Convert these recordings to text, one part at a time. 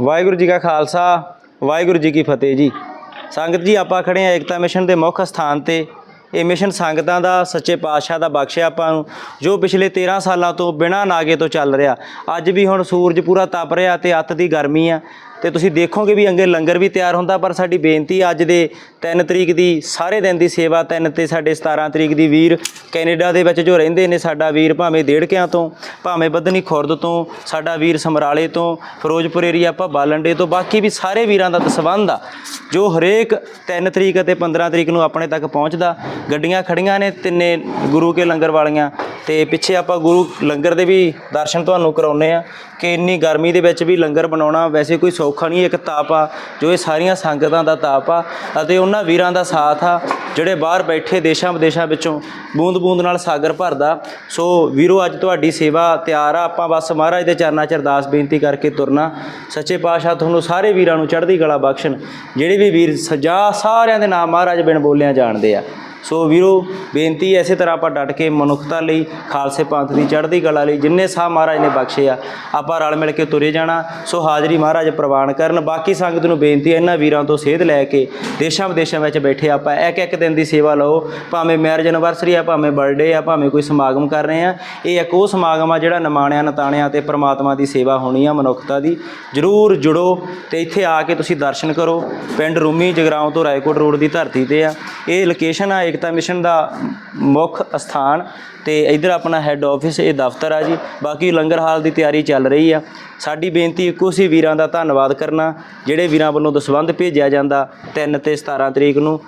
ਵਾਹਿਗੁਰੂ ਜੀ ਕਾ ਖਾਲਸਾ, ਵਾਹਿਗੁਰੂ ਜੀ ਕੀ ਫਤਿਹ ਜੀ। ਸੰਗਤ ਜੀ, ਆਪਾਂ ਖੜੇ ਆ ਏਕਤਾ ਮਿਸ਼ਨ ਦੇ ਮੁੱਖ ਸਥਾਨ ਤੇ। ਇਹ ਮਿਸ਼ਨ ਸੰਗਤਾਂ ਦਾ, ਸੱਚੇ ਪਾਤਸ਼ਾਹ ਦਾ ਬਖਸ਼ਿਆ ਆਪਾਂ ਨੂੰ, ਜੋ ਪਿਛਲੇ 13 ਸਾਲਾਂ ਤੋਂ ਬਿਨਾਂ ਨਾਗੇ ਤੋਂ ਚੱਲ ਰਿਹਾ। ਅੱਜ ਵੀ ਹੁਣ ਸੂਰਜ ਪੂਰਾ ਤਪ ਰਿਹਾ ਤੇ ਅੱਤ ਦੀ ਗਰਮੀ ਆ। ਤੇ ਤੁਸੀਂ ਦੇਖੋਗੇ ਵੀ ਅੰਗੇ ਲੰਗਰ ਵੀ ਤਿਆਰ ਹੁੰਦਾ, ਪਰ ਸਾਡੀ ਬੇਨਤੀ ਅੱਜ ਦੇ 3 ਤਰੀਕ ਦੀ, ਸਾਰੇ ਦਿਨ ਦੀ ਸੇਵਾ 3 ਤੇ ਸਾਡੇ 17 ਤਰੀਕ ਦੀ ਵੀਰ ਕੈਨੇਡਾ ਦੇ ਵਿੱਚ ਜੋ ਰਹਿੰਦੇ ਨੇ, ਸਾਡਾ ਵੀਰ ਭਾਵੇਂ ਡੇੜਕਿਆਂ ਤੋਂ, ਭਾਵੇਂ ਬੱਧਨੀ ਖੁਰਦ ਤੋਂ, ਸਾਡਾ ਵੀਰ ਸਮਰਾਲੇ ਤੋਂ, ਫਿਰੋਜ਼ਪੁਰ ਏਰੀਆ ਆਪਾਂ ਬਾਲੰਡੇ ਤੋਂ, ਬਾਕੀ ਵੀ ਸਾਰੇ ਵੀਰਾਂ ਦਾ ਦਸਵੰਧ ਆ, ਜੋ ਹਰੇਕ 3 ਤਰੀਕ ਅਤੇ 15 ਤਰੀਕ ਨੂੰ ਆਪਣੇ ਤੱਕ ਪਹੁੰਚਦਾ, ਗੱਡੀਆਂ ਖੜੀਆਂ ਨੇ ਤਿੰਨੇ ਗੁਰੂ ਕੇ ਲੰਗਰ ਵਾਲੀਆਂ, ਤੇ ਪਿੱਛੇ ਆਪਾਂ ਗੁਰੂ ਲੰਗਰ ਦੇ ਵੀ ਦਰਸ਼ਨ ਤੁਹਾਨੂੰ ਕਰਾਉਨੇ ਆ, ਕਿ ਇੰਨੀ ਗਰਮੀ ਦੇ ਵਿੱਚ ਵੀ ਲੰਗਰ ਬਣਾਉਣਾ, ਵੈਸੇ ਕੋਈ ਸੌਖਾ ਨਹੀਂ, ਇੱਕ ਤਾਪ ਆ, ਜੋ ਇਹ ਸਾਰੀਆਂ ਸੰਗਤਾਂ ਦਾ ਤਾਪ ਆ ਅਤੇ ਉਹਨਾਂ ਵੀਰਾਂ ਦਾ ਸਾਥ ਆ, ਜਿਹੜੇ ਬਾਹਰ ਬੈਠੇ ਦੇਸ਼ਾਂ ਵਿਦੇਸ਼ਾਂ ਵਿੱਚੋਂ ਬੂੰਦ-ਬੂੰਦ ਨਾਲ ਸਾਗਰ ਭਰਦਾ। ਸੋ ਵੀਰੋ, ਅੱਜ ਤੁਹਾਡੀ ਸੇਵਾ ਤਿਆਰ ਆ। ਆਪਾਂ ਬਸ ਮਹਾਰਾਜ ਦੇ ਚਰਨਾਂ 'ਚ ਅਰਦਾਸ ਬੇਨਤੀ ਕਰਕੇ ਤੁਰਨਾ। ਸੱਚੇ ਪਾਤਸ਼ਾਹ ਤੁਹਾਨੂੰ ਸਾਰੇ ਵੀਰਾਂ ਨੂੰ ਚੜ੍ਹਦੀ ਕਲਾ ਬਖਸ਼ਣ। ਜਿਹੜੇ ਵੀ ਵੀਰ ਸਜਾ ਸਾਰਿਆਂ ਦੇ ਨਾਮ ਮਹਾਰਾਜ ਬਿਨ ਬੋਲਿਆਂ ਜਾਣਦੇ ਆ। ਸੋ ਵੀਰੋ, ਬੇਨਤੀ ਹੈ ਇਸੇ ਤਰ੍ਹਾਂ ਆਪਾਂ ਡਟ ਕੇ ਮਨੁੱਖਤਾ ਲਈ, ਖਾਲਸੇ ਪੰਥ ਦੀ ਚੜ੍ਹਦੀ ਕਲਾ ਲਈ ਜਿੰਨੇ ਸਾਹ ਮਹਾਰਾਜ ਨੇ ਬਖਸ਼ੇ ਆ, ਆਪਾਂ ਰਲ ਮਿਲ ਕੇ ਤੁਰੇ ਜਾਣਾ। ਸੋ ਹਾਜ਼ਰੀ ਮਹਾਰਾਜ ਪ੍ਰਵਾਨ ਕਰਨ। ਬਾਕੀ ਸੰਗਤ ਨੂੰ ਬੇਨਤੀ ਹੈ ਇਹਨਾਂ ਵੀਰਾਂ ਤੋਂ ਸੇਧ ਲੈ ਕੇ ਦੇਸ਼ਾਂ ਵਿਦੇਸ਼ਾਂ ਵਿੱਚ ਬੈਠੇ ਆਪਾਂ, ਇੱਕ ਇੱਕ ਦਿਨ ਦੀ ਸੇਵਾ ਲਓ। ਭਾਵੇਂ ਮੈਰਿਜ ਐਨਵਰਸਰੀ ਆ, ਭਾਵੇਂ ਬਰਥਡੇ ਆ, ਭਾਵੇਂ ਕੋਈ ਸਮਾਗਮ ਕਰ ਰਹੇ ਆ, ਇਹ ਇੱਕ ਉਹ ਸਮਾਗਮ ਆ ਜਿਹੜਾ ਨਿਮਾਣਿਆਂ, ਨਤਾਣਿਆਂ ਤੇ ਪ੍ਰਮਾਤਮਾ ਦੀ ਸੇਵਾ ਹੋਣੀ ਆ, ਮਨੁੱਖਤਾ ਦੀ। ਜਰੂਰ ਜੁੜੋ ਤੇ ਇੱਥੇ ਆ ਕੇ ਤੁਸੀਂ ਦਰਸ਼ਨ ਕਰੋ। ਪਿੰਡ ਰੂਮੀ ਜਗਰਾਉਂ ਤੋਂ ਰਾਏਕੋਟ ਰੋਡ ਦੀ ਧਰਤੀ ਤੇ ਆ। ਇਹ ਲੋਕੇਸ਼ਨ ਆ ਏਕਤਾ ਮਿਸ਼ਨ ਦਾ ਮੁੱਖ ਸਥਾਨ ਤੇ ਇਧਰ ਆਪਣਾ ਹੈੱਡ ਆਫਿਸ ਇਹ ਦਫ਼ਤਰ ਆ ਜੀ। ਬਾਕੀ ਲੰਗਰ ਹਾਲ ਦੀ ਤਿਆਰੀ ਚੱਲ ਰਹੀ ਆ। ਸਾਡੀ ਬੇਨਤੀ ਇੱਕੋ ਸੀ ਵੀਰਾਂ ਦਾ ਧੰਨਵਾਦ ਕਰਨਾ, ਜਿਹੜੇ ਵੀਰਾਂ ਵੱਲੋਂ ਦਸਵੰਧ ਭੇਜਿਆ ਜਾਂਦਾ 3 ਤੇ 17 ਤਰੀਕ ਨੂੰ।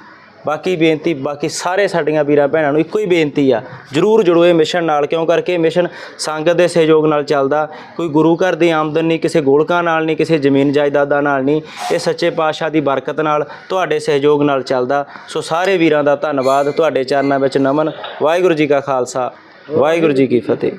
ਬਾਕੀ ਬੇਨਤੀ, ਬਾਕੀ ਸਾਰੇ ਸਾਡੀਆਂ ਵੀਰਾਂ ਭੈਣਾਂ ਨੂੰ ਇੱਕੋ ਹੀ ਬੇਨਤੀ ਆ, ਜਰੂਰ ਜੁੜੋ ਇਹ ਮਿਸ਼ਨ ਨਾਲ, ਕਿਉਂ ਕਰਕੇ ਮਿਸ਼ਨ ਸੰਗਤ ਦੇ ਸਹਿਯੋਗ ਨਾਲ ਚੱਲਦਾ। ਕੋਈ ਗੁਰੂ ਘਰ ਦੀ ਆਮਦਨ ਨਹੀਂ, ਕਿਸੇ ਗੋਲਕਾਂ ਨਾਲ ਨਹੀਂ, ਕਿਸੇ ਜ਼ਮੀਨ ਜਾਇਦਾਦਾਂ ਨਾਲ ਨਹੀਂ, ਇਹ ਸੱਚੇ ਪਾਤਸ਼ਾਹ ਦੀ ਬਰਕਤ ਨਾਲ ਤੁਹਾਡੇ ਸਹਿਯੋਗ ਨਾਲ ਚੱਲਦਾ। ਸੋ ਸਾਰੇ ਵੀਰਾਂ ਦਾ ਧੰਨਵਾਦ। ਤੁਹਾਡੇ ਚਰਨਾਂ ਵਿੱਚ ਨਮਨ। ਵਾਹਿਗੁਰੂ ਜੀ ਕਾ ਖਾਲਸਾ, ਵਾਹਿਗੁਰੂ ਜੀ ਕੀ ਫਤਿਹ।